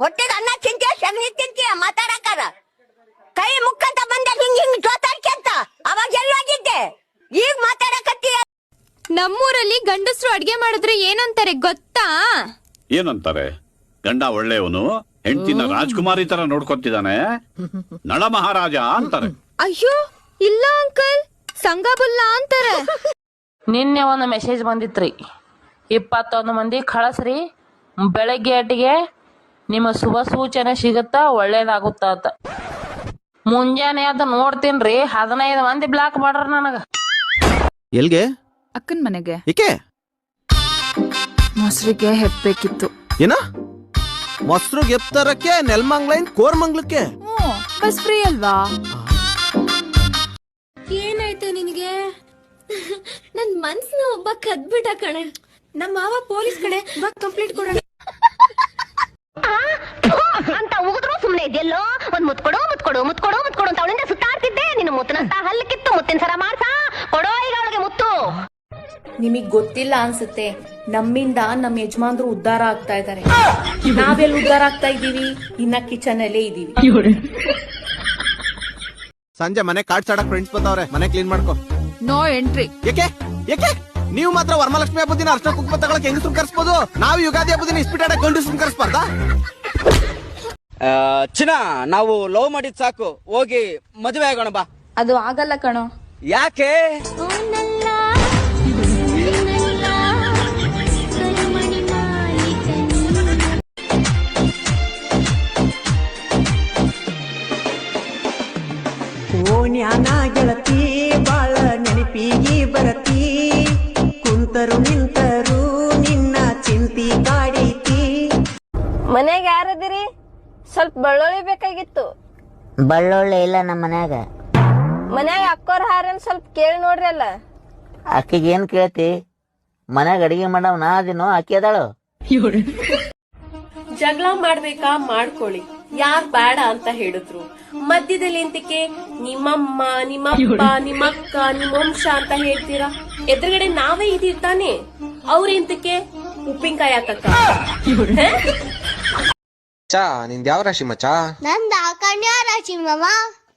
ಹೊಟ್ಟೆಗೆ ಅನ್ನ ತಿಂತೀಯ ಸಗಣಿ ತಿಂತೀಯ? ಮಾತಾಡಕಾರ ಕೈ ಮುಕ್ಕಂತ ಬಂದ ಹಿಂಗ್ ಹಿಂಗ್ ಜೋತಾಡ್ಕೊಂತ ಅವಾಗ ಎಲ್ಲೋಗಿದ್ದೆ ಈಗ ಮಾತಾಡಕತ್ತೀಯ? ನಮ್ಮೂರಲ್ಲಿ ಗಂಡಸರು ಅಡ್ಗೆ ಮಾಡಿದ್ರೆ ಏನಂತಾರೆ ಗೊತ್ತಾ? ಏನಂತಾರೆ? ಗಂಡ ಒಳ್ಳೆಯವನು ಹೆಂಡತಿನ ರಾಜ್ಕುಮಾರಿ ತರ ನೋಡ್ಕೊತಿದ್ದಾನೆ. ನಳ ಮಹಾರಾಜ ಅಂತಾರೆ. ಅಯ್ಯೋ ಇಲ್ಲ ಅಂಕಲ್ ಸಂಗಬುಲ್ಲ ಅಂತಾರೆ. ನಿನ್ನೆ ಒಂದು ಮೆಸೇಜ್ ಬಂದಿತ್ರಿ. ಇಪ್ಪತ್ತೊಂದು ಮಂದಿ ಕಳಸ್ರಿ ಬೆಳಗ್ಗೆ ಅಟ್ಟಿಗೆ ನಿಮ್ಮ ಶುಭ ಸೂಚನೆ ಸಿಗುತ್ತಾ ಒಳ್ಳೇದಾಗುತ್ತಾ ಅಂತ ಮುಂಜಾನೆ ಅದು ನೋಡ್ತೀನ್ರಿ ಹದಿನೈದು ಮಂದಿ ಬ್ಲಾಕ್ ಮಾಡ್ರ ನನಗ. ಎಲ್ಗೆ? ಅಕ್ಕನ ಮನೆಗೆ. ಏಕೆ ಮೊಸರಿಗೆ ಹೆಪ್ಪಬೇಕಿತ್ತು ಏನ? ಮೊಸರು ಗೆಪ್ತರಕ್ಕೆ ನೆಲ್ಮಂಗ್ಲೈನ್ ಕೋರ್ಮಂಗ್ಲಕ್ಕೆ. ಹ್ಞೂ ಬಸ್ ಫ್ರೀ ಅಲ್ವಾ? ಏನಾಯ್ತು ನಿನಗೆ? ನನ್ ಮನ್ಸ್ನ ಒಬ್ಬ ಕದ್ಬಿಟ್ಟ ಕಣೆ. ನಮ್ಮ ಮಾವ ಪೊಲೀಸ್ ಕಡೆ ಕಂಪ್ಲೀಟ್ ಕಂಪ್ಲೇಂಟ್ ಕೊಡೋಣ ಅಂತ ಉಗಿದ್ರು ಸುಮ್ನೆ ಇದೆಯಲ್ಲೋ ಒಂದ್ ಮುತ್ ಕೊಡು ಮುತ್ ಕೊಡು ಮುತ್ ಕೊಡು ಮುತ್ ಕೊಡು ಅಂತ ಅವಳಿಂದ ಸುತ್ತಾಡ್ತಿದ್ದೆ ನಿನ್ನ ಮುತ್ತನಂತ ಹಲ್ಲು ಕಿತ್ತು ಮುತ್ತಿನ ಸರ ಮಾಡ್ಸ ಕೊಡೋ ಈಗ ಅವಳಿಗೆ ಮುತ್ತು ನಿಮಗ್ ಗೊತ್ತಿಲ್ಲ ಅನ್ಸುತ್ತೆ. ನಮ್ಮಿಂದ ನಮ್ಮ ಯಜಮಾನ್ರು ಉದ್ಧಾರ ಆಗ್ತಾ ಇದಾರೆ. ನಾವೆಲ್ಲ ಉದ್ಧಾರ ಆಗ್ತಾ ಇದೀವಿ ಇನ್ನ ಕಿಚನ್ ಅಲ್ಲೇ ಇದೀವಿ ಸಂಜೆ ಮನೆ ಕಾಡ್ಸಾಡಕ್ ಫ್ರೆಂಡ್ಸ್ ಬರ್ತಾವ್ರೆ ಮನೆ ಕ್ಲೀನ್ ಮಾಡ್ಕೊ. ನೋ ಎಂಟ್ರಿ ಏಕೆ? ಏಕೆ? ನೀವು ಮಾತ್ರ ವರಮಲಕ್ಷ್ಮಿ ಹಬ್ಬದ ದಿನ ಅರ್ಶನ ಕುಂಕುಮ ತಗೊಳಕ್ ಹೆಂಗಸ್ರು ಕರ್ಸ್ಬೋದು? ನಾವು ಯುಗಾದಿ ಹಬ್ಬದ ದಿನ ಇಸ್ಪಿಟಾಡಕ್ ಗಂಡಸ್ರು ಕರ್ಸ್ಬಾರ್ದಾ? ಚಿನ್ನ ನಾವು ಲವ್ ಮಾಡಿದ್ ಸಾಕು. ಹೋಗಿ ಮದುವೆ ಆಗೋಣ ಬಾ. ಅದು ಆಗಲ್ಲ ಕಣೋ. ಯಾಕೆ? ಕುಂತರು ನಿಂತರು ನಿನ್ನ ಚಿಂತಿ ಕಾಡೈತಿ. ಮನ್ಯಾಗ ಯಾರದಿರಿ? ಸ್ವಲ್ಪ ಬಳ್ಳೊಳ್ಳಿ ಬೇಕಾಗಿತ್ತು. ಬಳ್ಳೊಳ್ಳೆ ಇಲ್ಲ ನಮ್ಮ ಮನ್ಯಾಗ. ಮನ್ಯಾಗ ಅಕ್ಕೋರ್ ಹಾರನ್ ಸ್ವಲ್ಪ ಕೇಳಿ ನೋಡ್ರಿ ಅಲ್ಲ. ಆಕಿಗೆ ಏನ್ ಕೇಳ್ತಿ? ಮನ್ಯಾಗ ಅಡಿಗೆ ಮಾಡವ್ ನಾ ಅದಿನೋ ಆಕಿ ಅದಾಳು? ಜಗಳ ಮಾಡ್ಬೇಕಾ ಮಾಡ್ಕೊಳ್ಳಿ. ಯಾರ್ ಬೇಡ ಅಂತ ಹೇಳಿದ್ರು. ಮಧ್ಯದಲ್ಲಿ ಎಂತಕ್ಕೆ ನಿಮ್ಮಮ್ಮ ನಿಮ್ಮಪ್ಪ ನಿಮ್ಮಕ್ಕ ನಿಮ್ಮ ವಂಶ ಅಂತ ಹೇಳ್ತೀರಾ? ಎದುರುಗಡೆ ನಾವೇ ಇದೀವಿ ತಾನೆ. ಅವ್ರೆಂತಕ್ಕೆ ಉಪ್ಪಿನಕಾಯಿ ಹಾಕಕ್ಕ? ಚಾ ನಿಂದ ಯಾವ ರಾಶಿ ಮಚ್ಚಾ? ನಂದ ಕನ್ಯಾ ರಾಶಿ ಮಾಮ.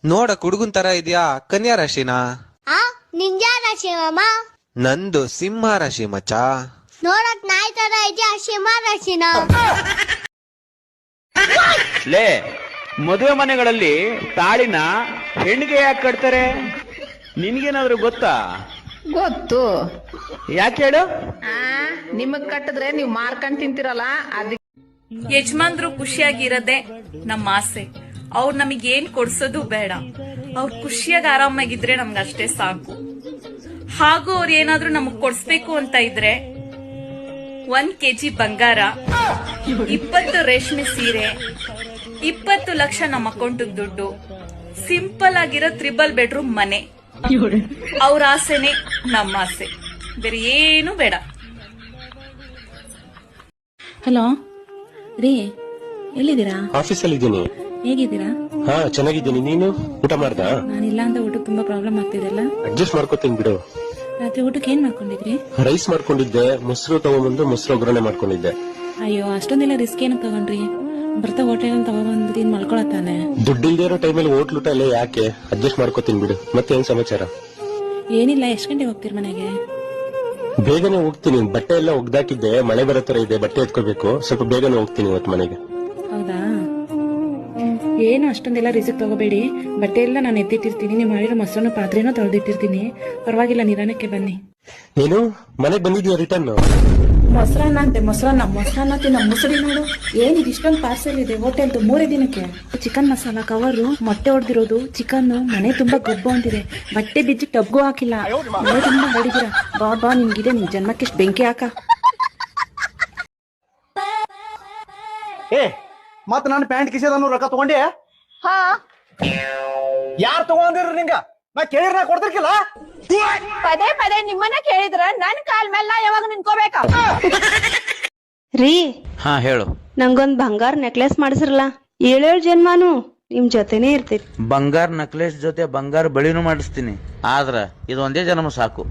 ನೋಡಕ್ ಹುಡುಗನ್ ತರ ಇದೆಯಾ ಕನ್ಯಾ ರಾಶಿನಾ? ಆ ನಿಂಜ ರಾಶಿ ಮಾಮ. ನಂದು ಸಿಂಹ ರಾಶಿ ಮಚ್ಚಾ. ನೋಡಕ್ ನಾಯಿ ತರ ಇದೆಯಾ ಸಿಂಹ ರಾಶಿನ? ಲೇ ಮದುವೆ ಮನೆಗಳಲ್ಲಿ ತಾಳಿನ ಹೆಣ್ಣಿಗೆ ಯಾಕೆ ಕಟ್ತಾರೆ? ನಿನ್ಗೇನಾದ್ರೂ ಗೊತ್ತಾ? ಗೊತ್ತು. ಯಾಕೆ ಹೇಳು? ನಿಮಗ್ ಕಟ್ಟಿದ್ರೆ ನೀವ್ ಮಾರ್ಕೊಂಡ್ ತಿಂತಿರಲ್ಲ ಅದಕ್ಕೆ ಯಜಮಾನ್ರು ಖುಷಿಯಾಗಿರೋದೆ ನಮ್ಮ ಆಸೆ. ಅವ್ರು ನಮಗೆ ಏನ್ ಕೊಡ್ಸೋದು ಬೇಡ. ಅವ್ರು ಖುಷಿಯಾಗಿ ಆರಾಮಾಗಿದ್ರೆ ನಮ್ಗೆ ಅಷ್ಟೇ ಸಾಕು. ಹಾಗೂ ಅವ್ರು ಏನಾದ್ರೂ ನಮಗ್ ಕೊಡ್ಸ್ಬೇಕು ಅಂತ ಇದ್ರೆ ಒಂದ್ ಕೆಜಿ ಬಂಗಾರ ಇಪ್ಪತ್ತು ರೇಷ್ಮೆ ಸೀರೆ ಇಪ್ಪತ್ತು ಲಕ್ಷ ನಮ್ಮ ಅಕೌಂಟ್ ದುಡ್ಡು. ಸಿಂಪಲ್ ಆಗಿರೋ ತ್ರಿಬಲ್ ಬೆಡ್ರೂಮ್ ಮನೆ. ಅವ್ರ ಆಸೆನೆ ನಮ್ಮ ಆಸೆ. ಬೇರೆ ಏನು ಬೇಡ. ಹಲೋ? ರೀ ಎಲ್ಲಿದ್ದೀರಾ? ಆಫೀಸಲ್ಲಿ ಇದ್ದೀನಿ ಹೇಗಿದ್ದೀರಾ? ಹಾ ಚೆನ್ನಾಗಿದ್ದೀನಿ. ನೀನು? ಊಟ ಮಾಡ್ದಾ? ನಾನಿಲ್ಲ ಅಂತ ಊಟ ತುಂಬಾ ಪ್ರಾಬ್ಲಮ್ ಆಗ್ತಿದೆಲ್ಲ. ಅಡ್ಜಸ್ಟ್ ಮಾಡ್ಕೋತೀನಿ ಬಿಡು. ರಾತ್ರಿ ಊಟಕ್ಕೆ ಏನ್ ಮಾಡ್ಕೊಂಡಿದ್ರಿ? ರೈಸ್ ಮಾಡ್ಕೊಂಡಿದ್ದೆ. ಮೊಸರು ತಗೊಂಡ್ಬಂದು ಮೊಸರು ಒಗ್ಗರಣೆ ಮಾಡ್ಕೊಂಡಿದ್ದೆ. ಅಯ್ಯೋ ಅಷ್ಟೊಂದೆಲ್ಲ ರಿಸ್ಕ್ ಏನು ತಗೊಂಡ್ರಿ? ಬರ್ತಾ ಹೋಟೆಲ್ ತಗೊಂಡ್ಬಂದು ತಿನ್ ದುಡ್ಡು ದುಡ್ಡಿಲ್ದೇ ಇರೋ ಟೈಮಲ್ಲಿ ಹೋಟ್ಲು ಎಲ್ಲ ಯಾಕೆ? ಅಡ್ಜಸ್ಟ್ ಮಾಡ್ಕೋತೀನಿ ಬಿಡು. ಮತ್ತೆ ಏನ್ ಸಮಾಚಾರ? ಏನಿಲ್ಲ ಎಷ್ಟು ಗಂಟೆಗೆ ಹೋಗ್ತೀರಿ ಮನೆಗೆ? ಬೇಗನೆ ಹೋಗ್ತೀನಿ. ಬಟ್ಟೆ ಎಲ್ಲ ಒಗ್ದಾಕಿದ್ದೆ. ಮಳೆ ಬರೋ ತರ ಇದೆ ಬಟ್ಟೆ ಎತ್ಕೋಬೇಕು. ಸ್ವಲ್ಪ ಬೇಗನೆ ಹೋಗ್ತೀನಿ ಇವತ್ತು ಮನೆಗೆ. ಹೌದಾ? ಏನು ಅಷ್ಟೊಂದೆಲ್ಲ ರಿಸ್ಕ್ ತಗೋಬೇಡಿ. ಬಟ್ಟೆ ಎಲ್ಲ ನಾನು ಎತ್ತಿಟ್ಟಿರ್ತೀನಿ. ನೀವು ಮಾಡಿರೋ ಮೊಸರನ್ನ ಪಾತ್ರೆನೂ ತೊಳೆದಿಟ್ಟಿರ್ತೀನಿ. ಪರವಾಗಿಲ್ಲ ನಿಧಾನಕ್ಕೆ ಬನ್ನಿ. ಏನು ಮನೆಗೆ ಬಂದಿದ್ಯಾ ರಿಟರ್ನ್? ಮೊಸರನ್ನ ಅಂತೆ ಮೊಸರನ್ನ ಮೊಸರನ್ನ ತಿನ್ನ ಮೊಸರಿ ನೋಡು ಏನಿದು ಇಷ್ಟೊಂದು ಪಾರ್ಸೆಲ್ ಇದೆ ಹೋಟೆಲ್ದು ಮೂರೇ ದಿನಕ್ಕೆ. ಚಿಕನ್ ಮಸಾಲ ಕವರು ಮೊಟ್ಟೆ ಹೊಡೆದಿರೋದು ಚಿಕನ್ ಮನೆ ತುಂಬಾ ಗಬ್ಬು ಅಂತಿದೆ. ಬಟ್ಟೆ ಬಿದ್ದು ಟಬ್ಗೂ ಹಾಕಿಲ್ಲ. ಮನೆ ತುಂಬಾ ಹೊಡಿದಿರ ಬಾ ಬಾ ನಿಮ್ಗಿದೆ ನಿಮ್ ಜನ್ಮಕ್ಕೆ ಇಷ್ಟು ಬೆಂಕಿ ಹಾಕ. ಏ ಮತ್ ನನ್ನ ಪ್ಯಾಂಟ್ ಕಿಸೆದನ್ನು ರೊಕ್ಕ ತಗೊಂಡೆ? ಯಾರು ತಗೊಂಡಿರ್ರಿ ನಿಂಗ? ನಾ ಕೇಳಿರ ನಾ ಕೊಡ್ತಿರ್ಕಿಲ್ಲ? ಪದೇ ಪದೇ ನಿಮ್ಮನ್ನ ಕೇಳಿದ್ರ ನನ್ ಕಾಲ್ ಮೇಲೆ ನಾ ಯಾವಾಗ ನಿನ್ಕೋಬೇಕ ರೀ ಹಾ ಹೇಳು. ನಂಗೊಂದ್ ಬಂಗಾರ ನೆಕ್ಲೆಸ್ ಮಾಡಿಸ್ರಲ್ಲ ಏಳೇಳು ಜನ್ಮಾನು ನಿಮ್ ಜೊತೆನೇ ಇರ್ತೀನಿ ಬಂಗಾರ ನಕ್ಲೆಸ್ ಜೊತೆ ಬಂಗಾರ ಬಳಿನೂ ಮಾಡಿಸ್ತೀನಿ. ಆದ್ರ ಇದೊಂದೇ ಜನ್ಮ ಸಾಕು.